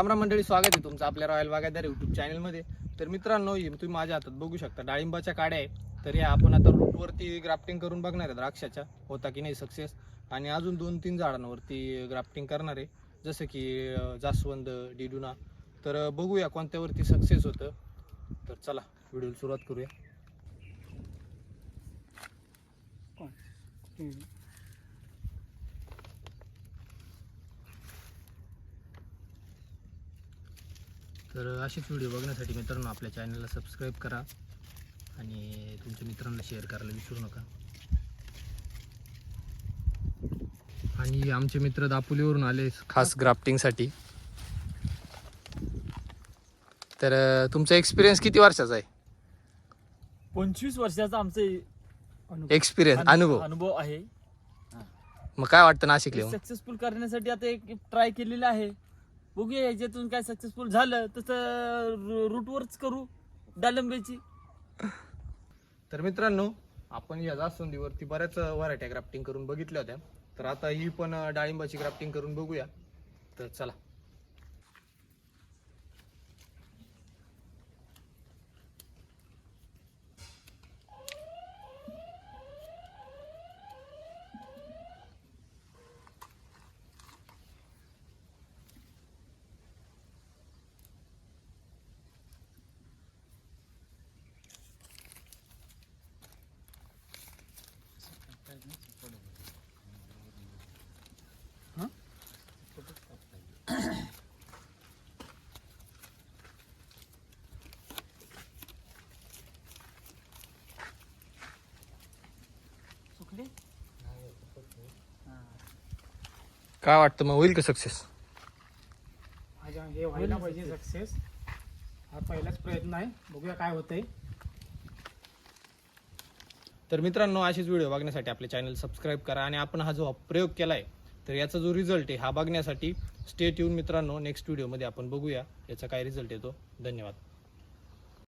मंडळी स्वागत आहे तुमचं आपल्या रॉयल बागायदार युट्यूब चॅनलमध्ये तर मित्रांनो तुम्ही माझ्या हातात बघू शकता. डाळिंबाच्या काड्या आहे तर या आपण आता रूटवरती ग्राफ्टिंग करून बघणार आहे द्राक्षाच्या होता की नाही सक्सेस आणि अजून दोन तीन झाडांवरती ग्राफ्टिंग करणार आहे. जसं की जास्वंद डिडुना. तर बघूया कोणत्यावरती सक्सेस होतं. तर चला व्हिडिओ सुरुवात करूया. तर असेच व्हिडिओ बघण्यासाठी मित्रांनो आपल्या चॅनलला सबस्क्राईब करा आणि तुमच्या मित्रांना शेअर करायला विसरू नका. आणि आमचे मित्र दापोलीवरून आले. खास ग्राफ्टिंगसाठी तर तुमचा एक्सपिरियन्स किती वर्षाचा आहे? पंचवीस वर्षाचा आमचे एक्सपिरियन्स अनुभव. अनुभव आहे. मग काय वाटतं नाशिक येऊन? सक्सेसफुल करण्यासाठी आता एक ट्राय केलेला आहे. बघूया याच्यातून काय सक्सेसफुल झालं तसं रूटवरच करू डाळिंब्याची तर मित्रांनो आपण या जास्वंदीवरती बऱ्याच व्हरायट्या ग्राफ्टिंग करून बघितल्या होत्या. तर आता ही पण डाळिंबाची ग्राफ्टिंग करून बघूया. तर चला. काय वाटतं मग? होईल का सक्सेस माझ्या हे व्हायला पाहिजे सक्सेस हा पहिलाच प्रयत्न आहे. बघूया काय होतंय. तर मित्रांनो असेच व्हिडिओ बघण्यासाठी आपले चॅनल सबस्क्राईब करा आणि आपण हा जो प्रयोग केला आहे तर याचा जो रिझल्ट आहे हा बघण्यासाठी स्टेट येऊन मित्रांनो. नेक्स्ट व्हिडिओमध्ये आपण बघूया. याचा काय रिझल्ट येतो? धन्यवाद.